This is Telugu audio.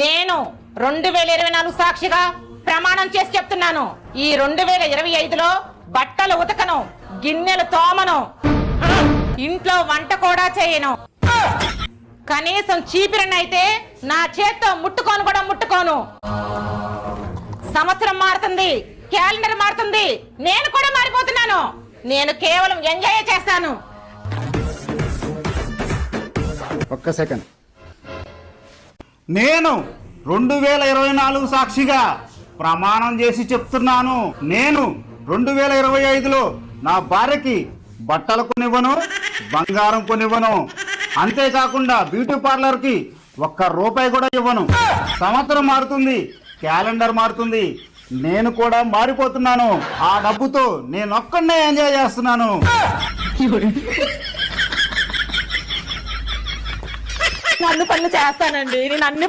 నేను రెండు వేల ఇరవై నాలుగు సాక్షిగా ప్రమాణం చేసి చెప్తున్నాను. ఈ రెండు వేల ఇరవై ఐదులో బట్టలు ఉతకను గిన్నెలు తోమను ఇంట్లో వంట కూడా చేయను. కనీసం చీపిరనైతే నా చేత్తో ముట్టుకోను కూడా ముట్టుకోను. సంవత్సరం మారుతుంది క్యాలెండర్ మారుతుంది నేను కూడా మారిపోతున్నాను. నేను కేవలం ఎంజాయ్ చేస్తాను. ఒక్క సెకండ్. నేను రెండు వేల ఇరవై నాలుగు సాక్షిగా ప్రమాణం చేసి చెప్తున్నాను. నేను రెండు వేల ఇరవై ఐదులో నా భార్యకి బట్టలు కొనివ్వను బంగారం కొనివ్వను. అంతేకాకుండా బ్యూటీ పార్లర్కి ఒక్క రూపాయి కూడా ఇవ్వను. సంవత్సరం మారుతుంది క్యాలెండర్ మారుతుంది. నేను కూడా మారిపోతున్నాను. ఆ డబ్బుతో నేను ఒక్కడనే ఎంజాయ్ చేస్తున్నాను. నన్ను పనులు చేస్తానండి. నేను అన్ని